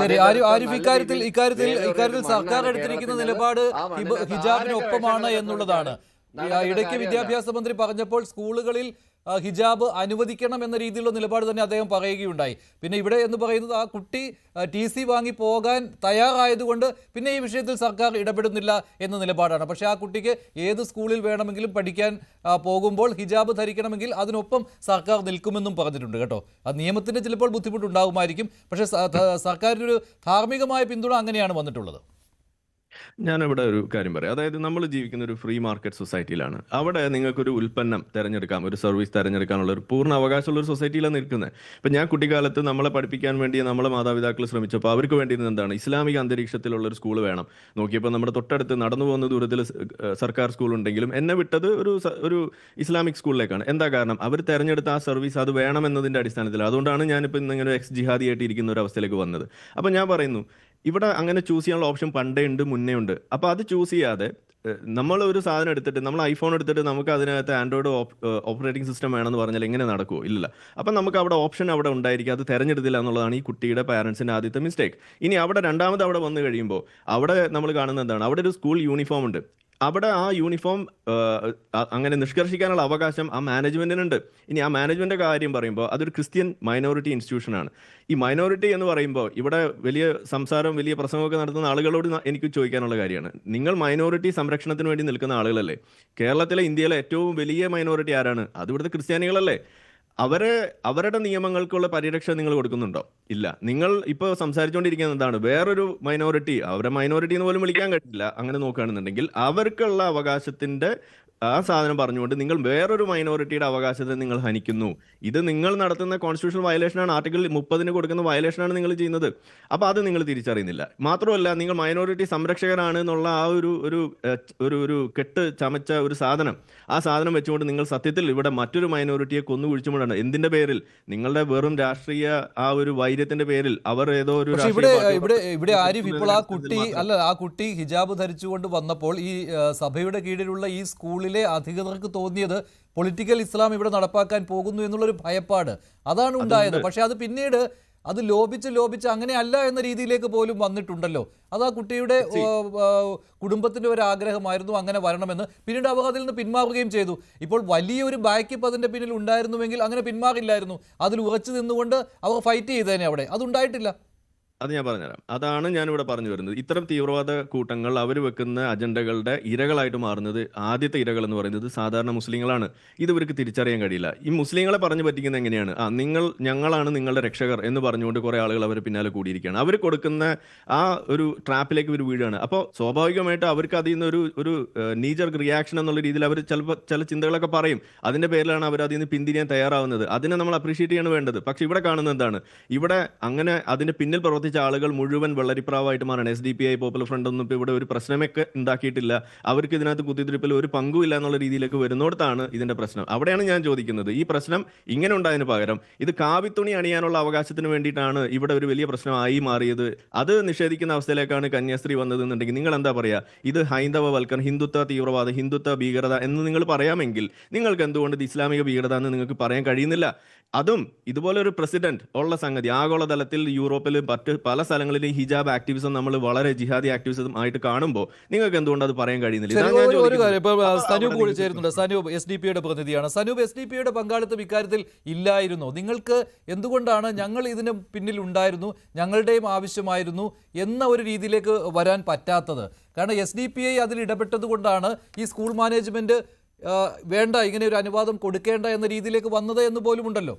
ശരി ആരി ആരിഫ് ഇക്കാര്യത്തിൽ ഇക്കാര്യത്തിൽ ഇക്കാര്യത്തിൽ സർക്കാർ എടുത്തിരിക്കുന്ന നിലപാട് ഹിജാബിനൊപ്പമാണ് എന്നുള്ളതാണ്. ഇടയ്ക്ക് വിദ്യാഭ്യാസ മന്ത്രി പറഞ്ഞപ്പോൾ സ്കൂളുകളിൽ ഹിജാബ് അനുവദിക്കണം എന്ന രീതിയിലുള്ള നിലപാട് തന്നെ അദ്ദേഹം പറയുകയുണ്ടായി. പിന്നെ ഇവിടെ എന്ന് പറയുന്നത് ആ കുട്ടി ടി സി വാങ്ങി പോകാൻ തയ്യാറായതുകൊണ്ട് പിന്നെ ഈ വിഷയത്തിൽ സർക്കാർ ഇടപെടുന്നില്ല എന്ന നിലപാടാണ്. പക്ഷേ ആ കുട്ടിക്ക് ഏത് സ്കൂളിൽ വേണമെങ്കിലും പഠിക്കാൻ പോകുമ്പോൾ ഹിജാബ് ധരിക്കണമെങ്കിൽ അതിനൊപ്പം സർക്കാർ നിൽക്കുമെന്നും പറഞ്ഞിട്ടുണ്ട് കേട്ടോ. ആ നിയമത്തിന് ചിലപ്പോൾ ബുദ്ധിമുട്ടുണ്ടാകുമായിരിക്കും. പക്ഷേ സർക്കാരിന്റെ ഒരു ധാർമ്മികമായ പിന്തുണ അങ്ങനെയാണ് വന്നിട്ടുള്ളത്. ഞാനിവിടെ ഒരു കാര്യം പറയാം. അതായത് നമ്മൾ ജീവിക്കുന്ന ഒരു ഫ്രീ മാർക്കറ്റ് സൊസൈറ്റിയിലാണ് അവിടെ നിങ്ങൾക്കൊരു ഉൽപ്പന്നം തിരഞ്ഞെടുക്കാം ഒരു സർവീസ് തിരഞ്ഞെടുക്കാനുള്ള ഒരു പൂർണ അവകാശമുള്ള ഒരു സൊസൈറ്റിയിലാണ് നിൽക്കുന്നത്. ഇപ്പം ഞാൻ കുട്ടിക്കാലത്ത് നമ്മളെ പഠിപ്പിക്കാൻ വേണ്ടി നമ്മളെ മാതാപിതാക്കൾ ശ്രമിച്ചപ്പോൾ അവർക്ക് വേണ്ടിയിരുന്നത് എന്താണ്? ഇസ്ലാമിക അന്തരീക്ഷത്തിലുള്ള ഒരു സ്കൂൾ വേണം. നോക്കിയപ്പോൾ നമ്മുടെ തൊട്ടടുത്ത് നടന്നു പോകുന്ന ദൂരത്തിൽ സർക്കാർ സ്കൂൾ ഉണ്ടെങ്കിലും എന്നെ വിട്ടത് ഒരു ഒരു ഇസ്ലാമിക് സ്കൂളിലേക്കാണ് എന്താ കാരണം? അവർ തിരഞ്ഞെടുത്ത ആ സർവീസ് അത് വേണമെന്നതിന്റെ അടിസ്ഥാനത്തിൽ. അതുകൊണ്ടാണ് ഞാനിപ്പോൾ ഇന്നിങ്ങനെ എക്സ് ജിഹാദി ആയിട്ട് ഇരിക്കുന്ന ഒരു അവസ്ഥയിലേക്ക് വന്നത്. അപ്പം ഞാൻ പറയുന്നു ഇവിടെ അങ്ങനെ ചൂസ് ചെയ്യാനുള്ള ഓപ്ഷൻ പണ്ടേ ഉണ്ട് മുന്നേ ഉണ്ട്. അപ്പോൾ അത് ചൂസ് ചെയ്യാതെ നമ്മൾ ഒരു സാധനം എടുത്തിട്ട് നമ്മൾ ഐഫോൺ എടുത്തിട്ട് നമുക്ക് അതിനകത്ത് ആൻഡ്രോയിഡ് ഓപ്പറേറ്റിംഗ് സിസ്റ്റം വേണമെന്ന് പറഞ്ഞാൽ എങ്ങനെ നടക്കുമോ ഇല്ല അപ്പം നമുക്ക് അവിടെ ഓപ്ഷൻ അവിടെ ഉണ്ടായിരിക്കും. അത് തിരഞ്ഞെടുത്തില്ല എന്നുള്ളതാണ് ഈ കുട്ടിയുടെ പാരൻസിന്റെ ആദ്യത്തെ മിസ്റ്റേക്ക് ഇനി അവിടെ രണ്ടാമത് അവിടെ വന്നു കഴിയുമ്പോൾ അവിടെ നമ്മൾ കാണുന്നത് എന്താണ്? അവിടെ ഒരു സ്കൂൾ യൂണിഫോം ഉണ്ട്. അവിടെ ആ യൂണിഫോം അങ്ങനെ നിഷ്കർഷിക്കാനുള്ള അവകാശം ആ മാനേജ്മെന്റിനുണ്ട്. ഇനി ആ മാനേജ്മെന്റിന്റെ കാര്യം പറയുമ്പോൾ അതൊരു ക്രിസ്ത്യൻ മൈനോറിറ്റി ഇൻസ്റ്റിറ്റ്യൂഷനാണ്. ഈ മൈനോറിറ്റി എന്ന് പറയുമ്പോൾ ഇവിടെ വലിയ സംസാരം വലിയ പ്രസംഗമൊക്കെ നടത്തുന്ന ആളുകളോട് എനിക്ക് ചോദിക്കാനുള്ള കാര്യമാണ്. നിങ്ങൾ മൈനോറിറ്റി സംരക്ഷണത്തിന് വേണ്ടി നിൽക്കുന്ന ആളുകളല്ലേ? കേരളത്തിലെ ഇന്ത്യയിലെ ഏറ്റവും വലിയ മൈനോറിറ്റി ആരാണ്? അത് ഇവിടുത്തെ ക്രിസ്ത്യാനികളല്ലേ? അവരെ അവരുടെ നിയമങ്ങൾക്കുള്ള പരിരക്ഷ നിങ്ങൾ കൊടുക്കുന്നുണ്ടോ? ഇല്ല. നിങ്ങൾ ഇപ്പോൾ സംസാരിച്ചുകൊണ്ടിരിക്കുന്നത് എന്താണ് വേറൊരു മൈനോറിറ്റി അവരെ മൈനോറിറ്റി എന്ന് പോലും വിളിക്കാൻ കഴിയില്ല. അങ്ങനെ നോക്കുകയാണെന്നുണ്ടെങ്കിൽ അവർക്കുള്ള അവകാശത്തിന്റെ ആ സാധനം പറഞ്ഞുകൊണ്ട് നിങ്ങൾ വേറൊരു മൈനോറിറ്റിയുടെ അവകാശത്തെ നിങ്ങൾ ഹനിക്കുന്നു. ഇത് നിങ്ങൾ നടത്തുന്ന കോൺസ്റ്റിറ്റ്യൂഷണൽ വയലേഷനാണ് ആർട്ടിക്കിൾ മുപ്പതിന് കൊടുക്കുന്ന വയലേഷനാണ് നിങ്ങൾ ചെയ്യുന്നത്. അപ്പോൾ അത് നിങ്ങൾ തിരിച്ചറിയുന്നില്ല. മാത്രമല്ല നിങ്ങൾ മൈനോറിറ്റി സംരക്ഷകരാണ് എന്നുള്ള ആ ഒരു ഒരു ഒരു ഒരു കെട്ട് ചമച്ച ഒരു സാധനം. ആ സാധനം വെച്ചുകൊണ്ട് നിങ്ങൾ സത്യത്തിൽ ഇവിടെ മറ്റൊരു മൈനോറിറ്റിയെ കൊന്നു കുഴിച്ചുകൊണ്ടാണ്. എന്തിന്റെ പേരിൽ? നിങ്ങളുടെ വെറും രാഷ്ട്രീയ ആ ഒരു വൈര്യത്തിന്റെ പേരിൽ. അവർ ഏതോ ഒരു ഇവിടെ ഇവിടെ ഇവിടെ ആരിഫ് ഇപ്പോൾ ആ കുട്ടി അല്ല ആ കുട്ടി ഹിജാബ് ധരിച്ചുകൊണ്ട് വന്നപ്പോൾ ഈ സഭയുടെ കീഴിലുള്ള ഈ സ്കൂളിലെ അധികൃതർക്ക് തോന്നിയത് പൊളിറ്റിക്കൽ ഇസ്ലാം ഇവിടെ നടപ്പാക്കാൻ പോകുന്നു എന്നുള്ളൊരു ഭയപ്പാട്. അതാണ് ഉണ്ടായത്. പക്ഷെ അത് പിന്നീട് അത് ലോപിച്ച് ലോപിച്ച് അങ്ങനെ അല്ല എന്ന രീതിയിലേക്ക് പോലും വന്നിട്ടുണ്ടല്ലോ. അത് ആ കുട്ടിയുടെ കുടുംബത്തിന്റെ ഒരു ആഗ്രഹമായിരുന്നു അങ്ങനെ വരണമെന്ന്. പിന്നീട് അവർ അതിൽ നിന്ന് പിന്മാറുകയും ചെയ്തു. ഇപ്പോൾ വലിയൊരു ബാക്കിപ്പ് അതിന്റെ പിന്നിൽ ഉണ്ടായിരുന്നുവെങ്കിൽ അങ്ങനെ പിന്മാറില്ലായിരുന്നു. അതിൽ ഉറച്ചു നിന്നുകൊണ്ട് അവർ ഫൈറ്റ് ചെയ്തേനെ അവിടെ. അതുണ്ടായിട്ടില്ല. അത് ഞാൻ പറഞ്ഞുതരാം. അതാണ് ഞാനിവിടെ പറഞ്ഞു വരുന്നത്. ഇത്തരം തീവ്രവാദ കൂട്ടങ്ങൾ അവർ വെക്കുന്ന അജണ്ടകളുടെ ഇരകളായിട്ട് മാറുന്നത് ആദ്യത്തെ ഇരകൾ എന്ന് പറയുന്നത് സാധാരണ മുസ്ലിങ്ങളാണ്. ഇത് ഇവർക്ക് തിരിച്ചറിയാൻ കഴിയില്ല. ഈ മുസ്ലിങ്ങളെ പറഞ്ഞു പറ്റിക്കുന്നത് എങ്ങനെയാണ്? ആ നിങ്ങൾ ഞങ്ങളാണ് നിങ്ങളുടെ രക്ഷകർ എന്ന് പറഞ്ഞുകൊണ്ട് കുറേ ആളുകൾ അവർ പിന്നാലെ കൂടിയിരിക്കുകയാണ്. അവർ കൊടുക്കുന്ന ആ ഒരു ട്രാപ്പിലേക്ക് ഒരു വീഴുകയാണ്. അപ്പോൾ സ്വാഭാവികമായിട്ട് അവർക്ക് അതിൽ നിന്ന് ഒരു ഒരു നീജർ റിയാക്ഷൻ എന്നുള്ള രീതിയിൽ അവർ ചിലപ്പോൾ ചില ചിന്തകളൊക്കെ പറയും. അതിന്റെ പേരിലാണ് അവർ അതിൽ നിന്ന് പിന്തിരിയാൻ തയ്യാറാവുന്നത്. അതിനെ നമ്മൾ അപ്രീഷിയേറ്റ് ചെയ്യാണ് വേണ്ടത്. പക്ഷേ ഇവിടെ കാണുന്നത് എന്താണ്? ഇവിടെ അങ്ങനെ അതിന്റെ പിന്നിൽ പ്രവർത്തിച്ച ആളുകൾ മുഴുവൻ വെള്ളരിപ്രാവായിട്ട് മാറണം. S D P I popular front ഒന്നും ഇപ്പോൾ ഇവിടെ ഒരു പ്രശ്നമൊക്കെ ഉണ്ടാക്കിയിട്ടില്ല. അവർക്ക് ഇതിനകത്ത് കുത്തിത്തിരിപ്പിൽ ഒരു പങ്കുമില്ല എന്നുള്ള രീതിയിലേക്ക് വരുന്നിടത്താണ് ഇതിന്റെ പ്രശ്നം. അവിടെയാണ് ഞാൻ ചോദിക്കുന്നത്. ഈ പ്രശ്നം ഇങ്ങനെ ഉണ്ടായതിന് പകരം ഇത് കാവിത്തുണി അണിയാനുള്ള അവകാശത്തിന് വേണ്ടിയിട്ടാണ് ഇവിടെ ഒരു വലിയ പ്രശ്നമായി മാറിയത്. അത് നിഷേധിക്കുന്ന അവസ്ഥയിലേക്കാണ് കന്യാസ്ത്രീ വന്നതെന്നുണ്ടെങ്കിൽ നിങ്ങൾ എന്താ പറയാ? ഇത് ഹൈന്ദവവൽക്കരണം ഹിന്ദുത്വ തീവ്രവാദം ഹിന്ദുത്വ ഭീകരത എന്ന് നിങ്ങൾ പറയാമെങ്കിൽ നിങ്ങൾക്ക് എന്തുകൊണ്ട് ഇത് ഇസ്ലാമിക ഭീകരത എന്ന് നിങ്ങൾക്ക് പറയാൻ കഴിയുന്നില്ല? അതും ഇതുപോലെ ഒരു പ്രസിഡന്റ് ഉള്ള സംഗതി ആഗോളതലത്തിൽ യൂറോപ്പിൽ മറ്റ് പല സ്ഥലങ്ങളിലും ഹിജാബ് ആക്ടിവിസം നമ്മൾ വളരെ ജിഹാദി ആക്ടിവിസം ആയിട്ട് കാണുമ്പോൾ നിങ്ങൾക്ക് എന്തുകൊണ്ട് അത് പറയാൻ കഴിയുന്നില്ല? കൂടി ചേരുന്നുണ്ട്. സനൂപ് എസ് ഡി പിയുടെ പ്രതിനിധിയാണ്. സനൂപ് എസ് ഡി പിയുടെ പങ്കാളിത്തം ഇക്കാര്യത്തിൽ ഇല്ലായിരുന്നു. നിങ്ങൾക്ക് എന്തുകൊണ്ടാണ് ഞങ്ങൾ ഇതിന് പിന്നിൽ ഉണ്ടായിരുന്നു ഞങ്ങളുടെയും ആവശ്യമായിരുന്നു എന്ന ഒരു രീതിയിലേക്ക് വരാൻ പറ്റാത്തത്? കാരണം എസ് ഡി പി ഐ അതിൽ ഇടപെട്ടത് കൊണ്ടാണ് ഈ സ്കൂൾ മാനേജ്മെന്റ് വേണ്ട ഇങ്ങനെ ഒരു അനുവാദം കൊടുക്കേണ്ട എന്ന രീതിയിലേക്ക് വന്നത് എന്ന് പോലും ഉണ്ടല്ലോ.